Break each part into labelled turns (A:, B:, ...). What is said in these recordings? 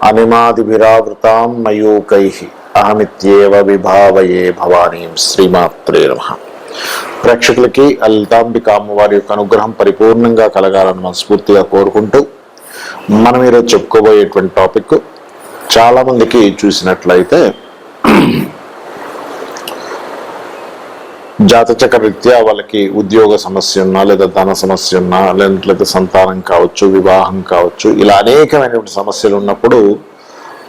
A: అనిమాదిభిరావృతాం మయూకై అహమిత్యేవ విభావయే భవానీం శ్రీమాత్రే నమ. ప్రేక్షకులకి లలితాంబిక అమ్మవారి యొక్క అనుగ్రహం పరిపూర్ణంగా కలగాలని మనస్ఫూర్తిగా కోరుకుంటూ మనం ఈరోజు చెప్పుకోబోయేటువంటి టాపిక్ చాలామందికి చూసినట్లయితే జాతచక్ర రీత్యా వాళ్ళకి ఉద్యోగ సమస్య ఉన్నా లేదా ధన సమస్య ఉన్నా లేదంటే సంతానం కావచ్చు వివాహం కావచ్చు ఇలా అనేకమైనటువంటి సమస్యలు ఉన్నప్పుడు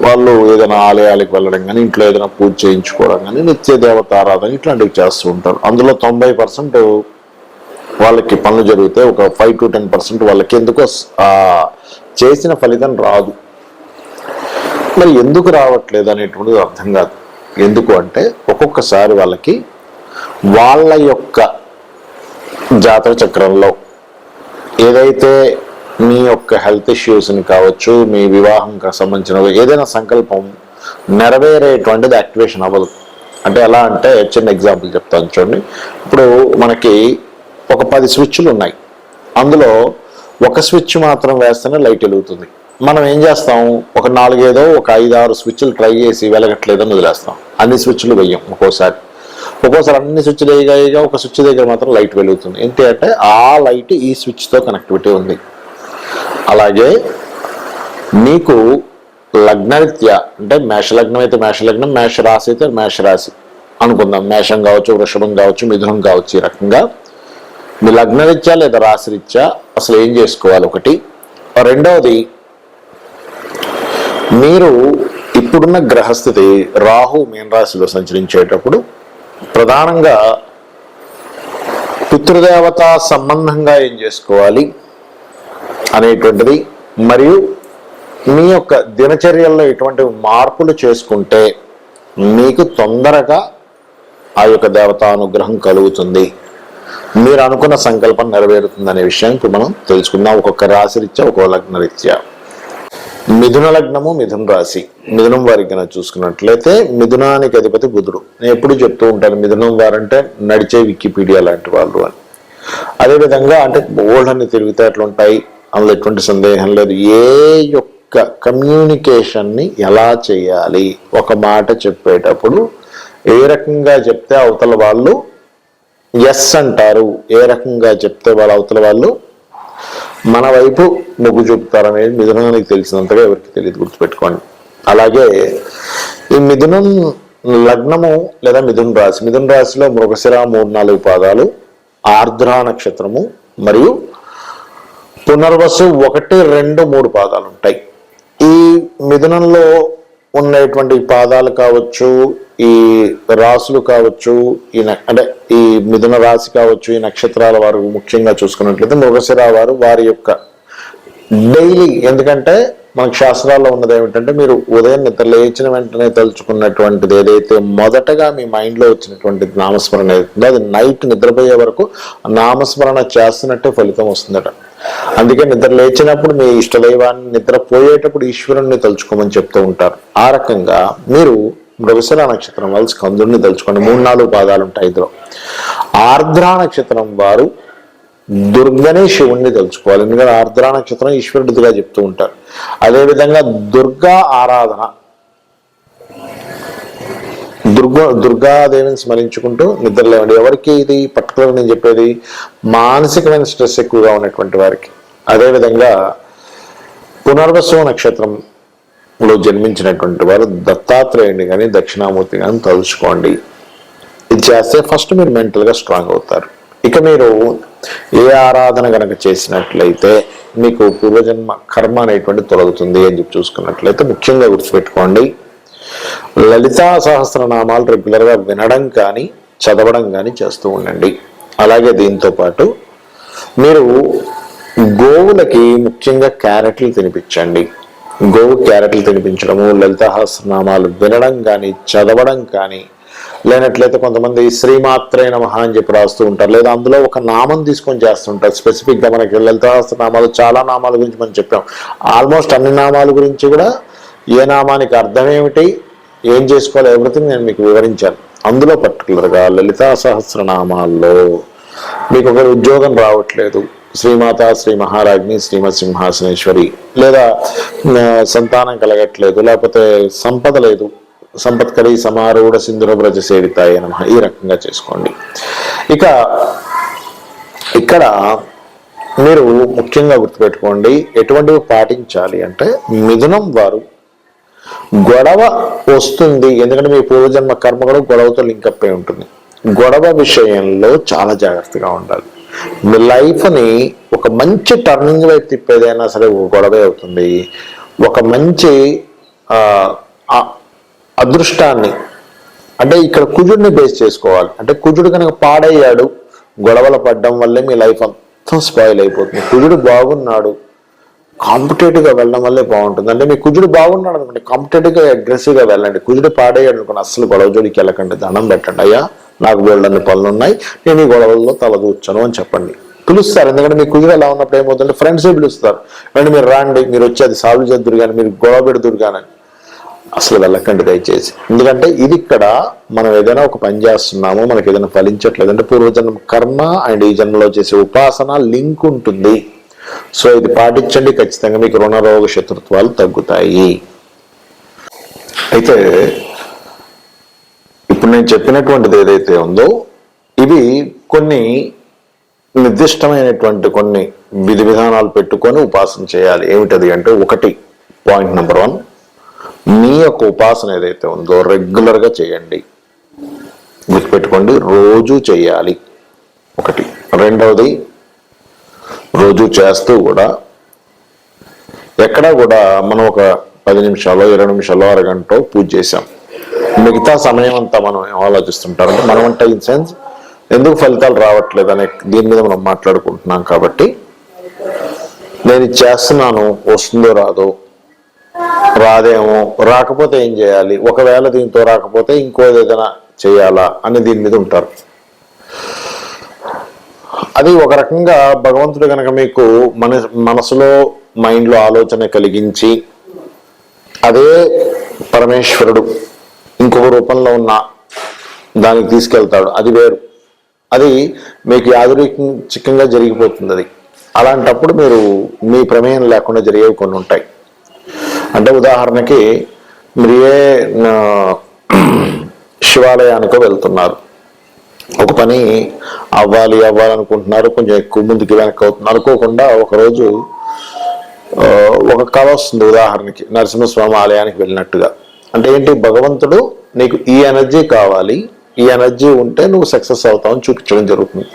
A: వాళ్ళు ఏదైనా ఆలయాలకు వెళ్ళడం కానీ ఇంట్లో ఏదైనా పూజ చేయించుకోవడం కానీ నిత్య దేవత ఆరాధన ఇట్లాంటివి చేస్తూ ఉంటారు. అందులో తొంభై పర్సెంట్ వాళ్ళకి పనులు జరిగితే ఒక ఫైవ్ టు టెన్ పర్సెంట్ వాళ్ళకి ఎందుకో చేసిన ఫలితం రాదు. మరి ఎందుకు రావట్లేదు అనేటువంటిది అర్థం కాదు. ఎందుకు అంటే ఒక్కొక్కసారి వాళ్ళకి వాళ్ళ యొక్క జాతక చక్రంలో ఏదైతే మీ యొక్క హెల్త్ ఇష్యూస్ని కావచ్చు మీ వివాహంకి సంబంధించిన ఏదైనా సంకల్పం నెరవేరేటువంటిది యాక్టివేషన్ అవ్వదు. అంటే ఎలా అంటే చిన్న ఎగ్జాంపుల్ చెప్తాను చూడండి. ఇప్పుడు మనకి ఒక పది స్విచ్లు ఉన్నాయి. అందులో ఒక స్విచ్ మాత్రం వేస్తేనే లైట్ వెలుగుతుంది. మనం ఏం చేస్తాం? ఒక నాలుగేదో ఒక ఐదు ఆరు స్విచ్లు ట్రై చేసి వెలగట్లేదని వదిలేస్తాం. అన్ని స్విచ్లు వెయ్యం ఒక్కోసారి. ఒక్కోసారి అన్ని స్విచ్ దగ్గర ఒక స్విచ్ దగ్గర మాత్రం లైట్ వెలుగుతుంది. ఏంటి అంటే ఆ లైట్ ఈ స్విచ్తో కనెక్టివిటీ ఉంది. అలాగే మీకు లగ్నరీత్యా అంటే మేష లగ్నం అయితే మేష లగ్నం మేష రాశి అయితే మేష రాశి అనుకుందాం. మేషం కావచ్చు వృషభం కావచ్చు మిథునం కావచ్చు ఈ రకంగా. మీ లగ్నరీత్యా లేదా రాశిరీత్యా అసలు ఏం చేసుకోవాలి? ఒకటి. రెండవది మీరు ఇప్పుడున్న గ్రహస్థితి రాహు మీన రాశిలో సంచరించేటప్పుడు ప్రధానంగా పితృదేవత సంబంధంగా ఏం చేసుకోవాలి అనేటువంటిది మరియు మీ యొక్క దినచర్యల్లో ఎటువంటి మార్పులు చేసుకుంటే మీకు తొందరగా ఆ యొక్క దేవతానుగ్రహం కలుగుతుంది. మీరు అనుకున్న సంకల్పం నెరవేరుతుంది అనే విషయం ఇప్పుడు మనం తెలుసుకుందాం. ఒక్కొక్క రాశిరీత్యా ఒక్కొక్క లగ్నరీత్యా మిథున లగ్నము మిథున రాశి. మిథునం వారికి కనుక చూసుకున్నట్లయితే మిథునానికి అధిపతి బుధుడు. నేను ఎప్పుడు చెప్తూ ఉంటాను మిథునం వారంటే నడిచే వికీపీడియా లాంటి వాళ్ళు అని. అదేవిధంగా అంటే బోల్డ్ అని అట్లుంటాయి ఉంటాయి అందులో ఎటువంటి సందేహం లేదు. ఏ యొక్క కమ్యూనికేషన్ని ఎలా చేయాలి? ఒక మాట చెప్పేటప్పుడు ఏ రకంగా చెప్తే అవతల వాళ్ళు ఎస్ అంటారు? ఏ రకంగా చెప్తే వాళ్ళ అవతల వాళ్ళు మన వైపు మొగ్గు చూపుతారనేది మిథునానికి తెలిసినంతగా ఎవరికి తెలియదు గుర్తుపెట్టుకోండి. అలాగే ఈ మిథునం లగ్నము లేదా మిథున్ రాశి మిథున్ రాశిలో మృగశిర మూడు నాలుగు పాదాలు ఆర్ద్ర నక్షత్రము మరియు పునర్వసు ఒకటి రెండు మూడు పాదాలు ఉంటాయి. ఈ మిథునంలో ఉండేటువంటి పాదాలు కావచ్చు ఈ రాసులు కావచ్చు ఈ అంటే ఈ మిథున రాశి కావచ్చు ఈ నక్షత్రాల వారు ముఖ్యంగా చూసుకున్నట్లయితే మృగశిర వారు వారి యొక్క డైలీ ఎందుకంటే మనకు శాస్త్రాల్లో ఉన్నది ఏమిటంటే మీరు ఉదయం నిద్ర లేచిన వెంటనే తలుచుకున్నటువంటిది ఏదైతే మొదటగా మీ మైండ్లో వచ్చినటువంటి నామస్మరణ ఏదైతుందో అది నైట్ నిద్రపోయే వరకు నామస్మరణ చేస్తున్నట్టే ఫలితం వస్తుందట. అందుకే నిద్ర లేచినప్పుడు మీ ఇష్టదైవాన్ని నిద్రపోయేటప్పుడు ఈశ్వరుణ్ణి తలుచుకోమని చెప్తూ ఉంటారు. ఆ రకంగా మీరు మృగశిర నక్షత్రం వాళ్ళు స్కందుడిని తలుచుకోండి. మూడు నాలుగు పాదాలు ఉంటాయి ఇందులో. ఆర్ద్ర నక్షత్రం వారు దుర్గనే శివుణ్ణి తలుచుకోవాలి. ఎందుకంటే ఆర్ద్ర నక్షత్రం ఈశ్వరుడిదిగా చెప్తూ ఉంటారు. అదేవిధంగా దుర్గా ఆరాధన దుర్గ దుర్గాదేవిని స్మరించుకుంటూ నిద్రలేవండి. ఎవరికి ఇది పర్టికులర్ నేను చెప్పేది? మానసికమైన స్ట్రెస్ ఎక్కువగా ఉన్నటువంటి వారికి. అదేవిధంగా పునర్వసు నక్షత్రంలో జన్మించినటువంటి వారు దత్తాత్రేయుని కానీ దక్షిణామూర్తి కానీ తలుచుకోండి. ఇది చేస్తే ఫస్ట్ మీరు మెంటల్గా స్ట్రాంగ్ అవుతారు. ఇక మీరు ఏ ఆరాధన గనక చేసినట్లయితే మీకు పూర్వజన్మ కర్మ అనేటువంటి తొలగుతుంది అని చెప్పి చూసుకున్నట్లయితే ముఖ్యంగా గుర్తుపెట్టుకోండి. లలితా సహస్రనామాలు రెగ్యులర్గా వినడం కానీ చదవడం కానీ చేస్తూ ఉండండి. అలాగే దీంతో పాటు మీరు గోవులకి ముఖ్యంగా క్యారెట్లు తినిపించండి. గోవు క్యారెట్లు తినిపించడము లలితహాస్రనామాలు వినడం కానీ చదవడం కానీ లేనట్లయితే కొంతమంది శ్రీమాత్రే నమః అని చెప్పి రాస్తూ ఉంటారు. లేదా అందులో ఒక నామం తీసుకొని చేస్తుంటారు స్పెసిఫిక్గా మనకి లలితహాస్రనామాలు చాలా నామాల గురించి మనం చెప్పాం. ఆల్మోస్ట్ అన్ని నామాల గురించి కూడా ఏ నామానికి అర్థం ఏమిటి? ఏం చేసుకోవాలి ఎవ్రీథింగ్ నేను మీకు వివరించాను. అందులో పర్టికులర్గా లలితా సహస్రనామాల్లో మీకు ఒక ఉద్యోగం రావట్లేదు. శ్రీమాత శ్రీ మహారాజ్ని శ్రీమత్ సింహాసనేశ్వరి లేదా సంతానం కలగట్లేదు లేకపోతే సంపద లేదు. సంపత్కరి సమారూఢ సింధుర బ్రజ సేవితాయ నమ ఈ రకంగా చేసుకోండి. ఇక ఇక్కడ మీరు ముఖ్యంగా గుర్తుపెట్టుకోండి ఎటువంటివి పాటించాలి అంటే మిథునం వారు గొడవ వస్తుంది. ఎందుకంటే మీ పూర్వజన్మ కర్మ కూడా గొడవతో లింకప్ అయి ఉంటుంది. గొడవ విషయంలో చాలా జాగ్రత్తగా ఉండాలి. మీ లైఫ్ని ఒక మంచి టర్నింగ్ వైపు తిప్పేదైనా సరే ఒక గొడవే అవుతుంది. ఒక మంచి అదృష్టాన్ని అంటే ఇక్కడ కుజుడిని బేస్ చేసుకోవాలి. అంటే కుజుడు కనుక పాడయ్యాడు గొడవలు పడడం వల్లే మీ లైఫ్ అంతా స్పాయిల్ అయిపోతుంది. కుజుడు బాగున్నాడు కాంపిటేటివ్గా వెళ్ళడం వల్లే బాగుంటుంది. అంటే మీ కుజుడు బాగున్నాడు అనుకోండి కాంపిటేటివ్గా అగ్రెసివ్గా వెళ్ళండి. కుజుడు పాడేయాడు అనుకోండి అసలు గొడవ జోడికి వెళ్ళకండి దండం పెట్టండి. అయ్యా నాకు వీళ్ళని పనులు ఉన్నాయి నేను ఈ గొడవల్లో తలదూర్చను అని చెప్పండి. పిలుస్తారు. ఎందుకంటే మీ కుజుడు ఎలా ఉన్నప్పుడు ఏమవుతుందంటే ఫ్రెండ్సే పిలుస్తారు. అంటే మీరు రాండి మీరు వచ్చి అది సాల్వ్ చేద్దరు కానీ మీరు గొడవ పెడుతురు కానీ అసలు వెళ్ళకండి దయచేసి. ఎందుకంటే ఇది ఇక్కడ మనం ఏదైనా ఒక పని చేస్తున్నామో మనకి ఏదైనా ఫలించట్లేదు. అంటే పూర్వజన్మ కర్మ అండ్ ఈ జన్మలో చేసే ఉపాసన లింక్ ఉంటుంది. సో ఇది పాటించండి ఖచ్చితంగా మీకు రుణరోగ శత్రుత్వాలు తగ్గుతాయి. అయితే ఇప్పుడు నేను చెప్పినటువంటిది ఏదైతే ఉందో ఇవి కొన్ని నిర్దిష్టమైనటువంటి కొన్ని విధి విధానాలు పెట్టుకొని ఉపాసన చేయాలి. ఏమిటది అంటే ఒకటి పాయింట్ నెంబర్ వన్ మీ యొక్క ఉపాసన ఏదైతే ఉందో రెగ్యులర్గా చేయండి. గుర్తుపెట్టుకోండి రోజు చేయాలి. ఒకటి. రెండవది రోజు చేస్తూ కూడా ఎక్కడా కూడా మనం ఒక పది నిమిషాలు ఇరవై నిమిషాలు అరగంట పూజ చేసాం మిగతా సమయం అంతా మనం ఆలోచిస్తుంటారంటే మనం అంటే ఇన్ సెన్స్ ఎందుకు ఫలితాలు రావట్లేదు అనే దీని మీద మనం మాట్లాడుకుంటున్నాం కాబట్టి నేను చేస్తున్నాను వస్తుందో రాదో రాదేమో రాకపోతే ఏం చేయాలి? ఒకవేళ దీంతో రాకపోతే ఇంకో ఏదైనా చేయాలా? అని దీని మీద ఉంటారు. అది ఒక రకంగా భగవంతుడు కనుక మీకు మన మనసులో మైండ్లో ఆలోచన కలిగించి అదే పరమేశ్వరుడు ఇంకొక రూపంలో ఉన్న దానికి తీసుకెళ్తాడు. అది వేరు. అది మీకు యాదృచ్ఛికంగా జరిగిపోతుంది అది. అలాంటప్పుడు మీరు మీ ప్రమేయం లేకుండా జరిగేవి కొన్ని ఉంటాయి. అంటే ఉదాహరణకి మీరు ఏ శివాలయానికో వెళ్తున్నారు. ఒక పని అవ్వాలి అవ్వాలనుకుంటున్నారు కొంచెం ఎక్కువ ముందుకు వెనక్కి అవుతున్నారు అనుకోకుండా ఒకరోజు ఒక కళ వస్తుంది ఉదాహరణకి నరసింహస్వామి ఆలయానికి వెళ్ళినట్టుగా. అంటే ఏంటి? భగవంతుడు నీకు ఈ ఎనర్జీ కావాలి ఈ ఎనర్జీ ఉంటే నువ్వు సక్సెస్ అవుతావని చూపించడం జరుగుతుంది.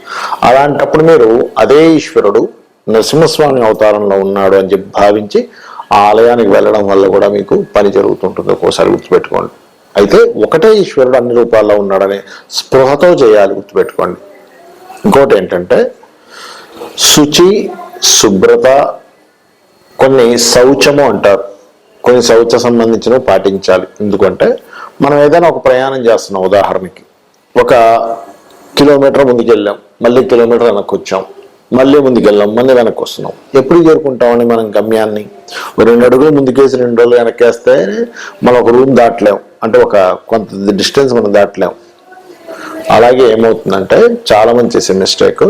A: అలాంటప్పుడు మీరు అదే ఈశ్వరుడు నరసింహస్వామి అవతారంలో ఉన్నాడు అని చెప్పి భావించి ఆ ఆలయానికి వెళ్ళడం వల్ల కూడా మీకు పని జరుగుతుంటుంది. ఒక్కోసారి గుర్తుపెట్టుకోండి. అయితే ఒకటే ఈశ్వరుడు అన్ని రూపాల్లో ఉన్నాడనే స్పృహతో చేయాలి గుర్తుపెట్టుకోండి. ఇంకోటి ఏంటంటే శుచి శుభ్రత కొన్ని శౌచము అంటారు. కొన్ని శౌచ సంబంధించినవి పాటించాలి. ఎందుకంటే మనం ఏదైనా ఒక ప్రయాణం చేస్తున్నాం ఉదాహరణకి. ఒక కిలోమీటర్ ముందుకు వెళ్ళాం మళ్ళీ కిలోమీటర్ వెనక్కి వచ్చాం. మళ్ళీ ముందుకెళ్ళాం మళ్ళీ వెనక్కి వస్తున్నాం ఎప్పుడు చేరుకుంటామని మనం గమ్యాన్ని? రెండు అడుగులు ముందుకేసి రెండు రోజులు వెనక్కేస్తే మనం ఒక రూమ్ దాటలేం. అంటే ఒక కొంత డిస్టెన్స్ మనం దాటలేం. అలాగే ఏమవుతుందంటే చాలా మంది చేసే మిస్టేక్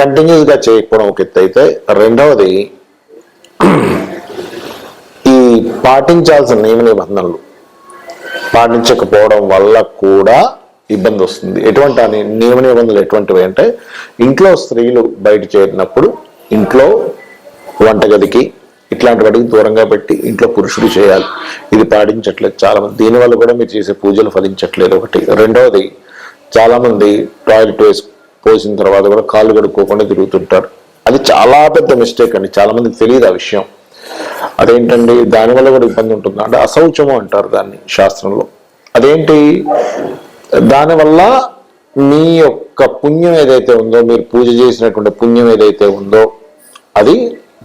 A: కంటిన్యూస్గా చేయకపోవడం ఒక ఎత్తు అయితే రెండవది ఈ పాటించాల్సిన నియమ నిబంధనలు పాటించకపోవడం వల్ల కూడా ఇబ్బంది వస్తుంది. ఎటువంటి అని నియమ నిబంధనలు ఎటువంటివి అంటే ఇంట్లో స్త్రీలు బయట చేరినప్పుడు ఇంట్లో వంటగదికి ఇట్లాంటి వాటికి దూరంగా పెట్టి ఇంట్లో పురుషుడు చేయాలి. ఇది పాటించట్లేదు చాలా మంది దీనివల్ల కూడా మీరు చేసే పూజలు ఫలించట్లేదు ఒకటి. రెండవది చాలామంది టాయిలెట్ వేసి పోసిన తర్వాత కూడా కాళ్ళు కడుక్కోకుండా తిరుగుతుంటారు. అది చాలా పెద్ద మిస్టేక్ అండి. చాలామందికి తెలియదు ఆ విషయం. అదేంటండి? దానివల్ల కూడా ఇబ్బంది ఉంటుంది? అంటే అశౌచము అంటారు దాన్ని శాస్త్రంలో. అదేంటి? దానివల్ల మీ యొక్క పుణ్యం ఏదైతే ఉందో మీరు పూజ చేసినటువంటి పుణ్యం ఏదైతే ఉందో అది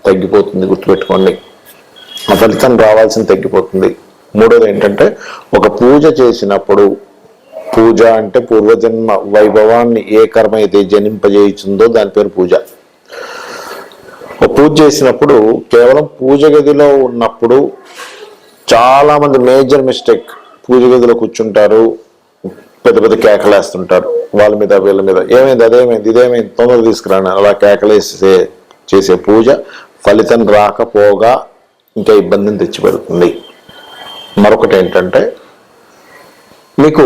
A: తగ్గిపోతుంది గుర్తుపెట్టుకోండి. ఆ ఫలితం రావాల్సింది తగ్గిపోతుంది. మూడోది ఏంటంటే ఒక పూజ చేసినప్పుడు పూజ అంటే పూర్వజన్మ వైభవాన్ని ఏ కర్మ అయితే జనింపజేయించిందో దాని పేరు పూజ. పూజ చేసినప్పుడు కేవలం పూజ గదిలో ఉన్నప్పుడు చాలామంది మేజర్ మిస్టేక్ పూజ గదిలో కూర్చుంటారు. పెద్ద పెద్ద కేకలేస్తుంటారు వాళ్ళ మీద వీళ్ళ మీద. ఏమైంది అదేమైంది ఇదేమైంది? తొందర తీసుకురాను? అలా కేకలేసే చేసే పూజ ఫలితం రాకపోగా ఇంకా ఇబ్బందిని తెచ్చిపెడుతుంది. మరొకటి ఏంటంటే మీకు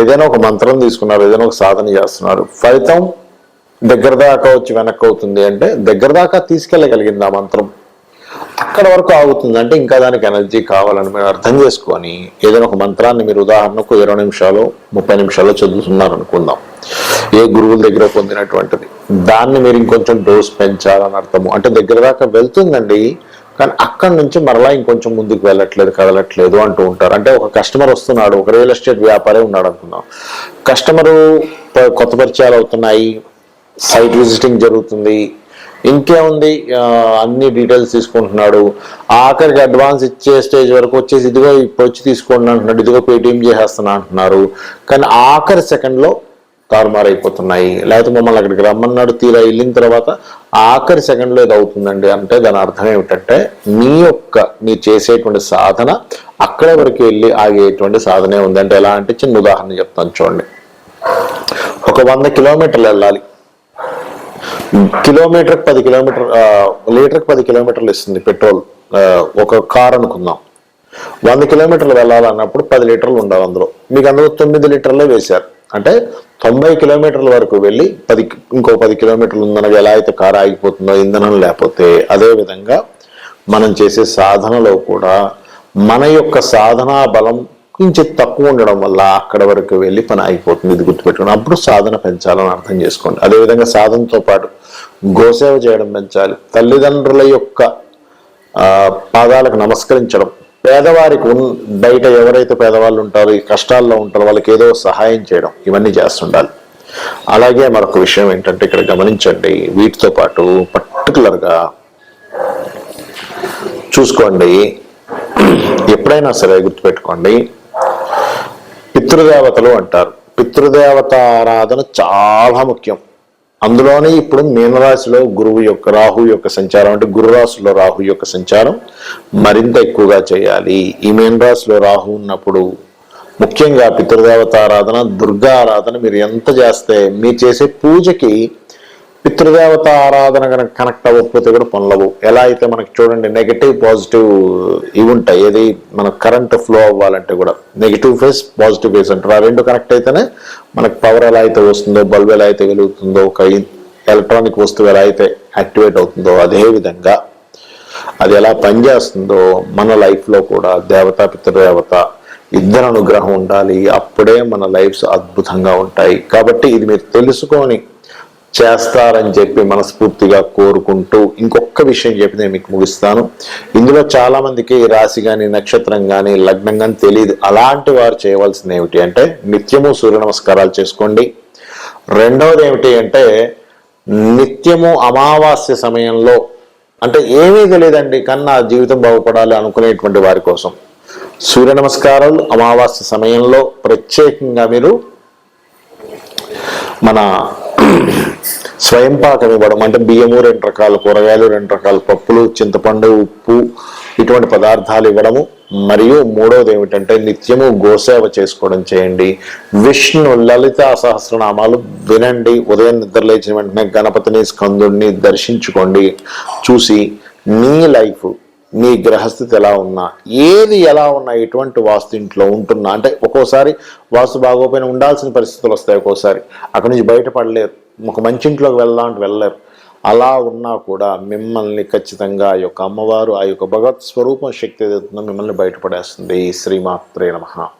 A: ఏదైనా ఒక మంత్రం తీసుకున్నారు ఏదైనా ఒక సాధన చేస్తున్నారు. ఫలితం దగ్గర దాకా వచ్చి వెనక్కి అవుతుంది అంటే దగ్గర దాకా తీసుకెళ్ళగలిగింది ఆ మంత్రం. అక్కడ వరకు ఆగుతుంది. అంటే ఇంకా దానికి ఎనర్జీ కావాలని మీరు అర్థం చేసుకొని ఏదైనా ఒక మంత్రాన్ని మీరు ఉదాహరణకు ఇరవై నిమిషాలు ముప్పై నిమిషాలు చదువుతున్నారు అనుకుందాం ఏ గురువుల దగ్గర పొందినటువంటిది. దాన్ని మీరు ఇంకొంచెం డోస్ పెంచాలని అర్థము. అంటే దగ్గర దాకా వెళ్తుందండి కానీ అక్కడి నుంచి మరలా ఇంకొంచెం ముందుకు వెళ్ళట్లేదు కదలట్లేదు అంటూ ఉంటారు. అంటే ఒక కస్టమర్ వస్తున్నాడు ఒక రియల్ ఎస్టేట్ వ్యాపారి ఉన్నాడు అనుకుందాం. కస్టమరు కొత్త పరిచయాలు అవుతున్నాయి సైట్ విజిటింగ్ జరుగుతుంది ఇంకేముంది అన్ని డీటెయిల్స్ తీసుకుంటున్నాడు. ఆఖరికి అడ్వాన్స్ ఇచ్చే స్టేజ్ వరకు వచ్చేసి ఇదిగో ఇప్పుడు వచ్చి తీసుకోండి అంటున్నాడు. ఇదిగో పేటిఎం చేసేస్తున్నా అంటున్నారు. కానీ ఆఖరి సెకండ్లో తారుమారైపోతున్నాయి. లేకపోతే మమ్మల్ని అక్కడికి రమ్మన్నాడు తీరా వెళ్ళిన తర్వాత ఆఖరి సెకండ్లో ఇది అవుతుందండి అంటే దాని అర్థం ఏమిటంటే మీ యొక్క మీరు చేసేటువంటి సాధన అక్కడ వరకు వెళ్ళి ఆగేటువంటి సాధనే ఉంది. అంటే ఎలా అంటే చిన్న ఉదాహరణ చెప్తాను చూడండి. ఒక వంద కిలోమీటర్లు వెళ్ళాలి. కిలోమీటర్ పది కిలోమీటర్ లీటర్కి పది కిలోమీటర్లు ఇస్తుంది పెట్రోల్. ఒక కార్ అనుకుందాం. వంద కిలోమీటర్లు వెళ్ళాలన్నప్పుడు పది లీటర్లు ఉండాలి అందులో. మీకు అందులో తొమ్మిది లీటర్లే వేశారు. అంటే తొంభై కిలోమీటర్ల వరకు వెళ్ళి పది ఇంకో పది కిలోమీటర్లు ఉందనగా ఎలా అయితే కారు ఆగిపోతుందో ఇంధనం లేకపోతే అదేవిధంగా మనం చేసే సాధనలో కూడా మన యొక్క సాధనా బలం కొంచెం తక్కువ ఉండడం వల్ల అక్కడ వరకు వెళ్ళి పని ఆగిపోతుంది. ఇది గుర్తుపెట్టుకుని అప్పుడు సాధన పెంచాలని అర్థం చేసుకోండి. అదేవిధంగా సాధనతో పాటు గోసేవ చేయడం పెంచాలి. తల్లిదండ్రుల యొక్క పాదాలకు నమస్కరించడం. పేదవారికి ఉన్ బయట ఎవరైతే పేదవాళ్ళు ఉంటారో ఈ కష్టాల్లో ఉంటారో వాళ్ళకి ఏదో సహాయం చేయడం ఇవన్నీ చేస్తుండాలి. అలాగే మరొక విషయం ఏంటంటే ఇక్కడ గమనించండి వీటితో పాటు పర్టికులర్గా చూసుకోండి. ఎప్పుడైనా సరే గుర్తుపెట్టుకోండి పితృదేవతలు అంటారు. పితృదేవత ఆరాధన చాలా ముఖ్యం. అందులోనే ఇప్పుడు మీనరాశిలో గురువు యొక్క రాహు యొక్క సంచారం అంటే గురురాశిలో రాహు యొక్క సంచారం మరింత ఎక్కువగా చేయాలి. ఈ మీనరాశిలో రాహు ఉన్నప్పుడు ముఖ్యంగా పితృదేవత ఆరాధన దుర్గా ఆరాధన మీరు ఎంత చేస్తే మీరు చేసే పూజకి పితృదేవత ఆరాధన కనుక కనెక్ట్ అవ్వకపోతే కూడా పనులవు ఎలా అయితే మనకి చూడండి నెగటివ్ పాజిటివ్ ఇవి ఉంటాయి. ఏది మన కరెంట్ ఫ్లో అవ్వాలంటే కూడా నెగిటివ్ ఫేస్ పాజిటివ్ ఫేస్ అంటారు. ఆ రెండు కనెక్ట్ అయితేనే మనకు పవర్ ఎలా అయితే వస్తుందో బల్బ్ ఎలా అయితే వెలుగుతుందో ఒక ఎలక్ట్రానిక్ వస్తువు ఎలా అయితే యాక్టివేట్ అవుతుందో అదే విధంగా అది ఎలా పనిచేస్తుందో మన లైఫ్లో కూడా దేవత పితృదేవత ఇద్దరు అనుగ్రహం ఉండాలి. అప్పుడే మన లైఫ్స్ అద్భుతంగా ఉంటాయి. కాబట్టి ఇది మీరు తెలుసుకొని చేస్తారని చెప్పి మనస్ఫూర్తిగా కోరుకుంటూ ఇంకొక విషయం చెప్పి నేను మీకు ముగిస్తాను. ఇందులో చాలా మందికి రాశి కానీ నక్షత్రం కానీ లగ్నం కానీ తెలియదు అలాంటి వారు చేయవలసింది ఏమిటి అంటే నిత్యము సూర్య నమస్కారాలు చేసుకోండి. రెండవది ఏమిటి అంటే నిత్యము అమావాస్య సమయంలో అంటే ఏమీ తెలియదండి. కన్నా జీవితం బాగుపడాలి అనుకునేటువంటి వారి కోసం. సూర్య నమస్కారాలు అమావాస్య సమయంలో ప్రత్యేకంగా మీరు మన స్వయం పాకం ఇవ్వడం అంటే బియ్యము రెండు రకాల కూరగాయలు రెండు రకాల పప్పులు చింతపండు ఉప్పు ఇటువంటి పదార్థాలు ఇవ్వడము. మరియు మూడవది ఏమిటంటే నిత్యము గోసేవ చేసుకోవడం చేయండి. విష్ణు లలిత సహస్రనామాలు వినండి. ఉదయం నిద్ర లేచిన వెంటనే గణపతిని స్కందుడిని దర్శించుకోండి. చూసి మీ లైఫ్ మీ గ్రహస్థితి ఎలా ఉన్నా ఏది ఎలా ఉన్నా ఎటువంటి వాస్తు ఇంట్లో ఉంటున్నా అంటే ఒక్కోసారి వాస్తు బాగోపోయినా ఉండాల్సిన పరిస్థితులు వస్తాయి ఒక్కోసారి. అక్కడి నుంచి బయటపడలేరు. ఒక మంచి ఇంట్లోకి వెళ్దాం అంటే వెళ్ళలేరు. అలా ఉన్నా కూడా మిమ్మల్ని ఖచ్చితంగా ఆ యొక్క అమ్మవారు ఆ యొక్క భగవత్ స్వరూపం శక్తి ఏదైతుందో మిమ్మల్ని బయటపడేస్తుంది. శ్రీమాత్రే నమః.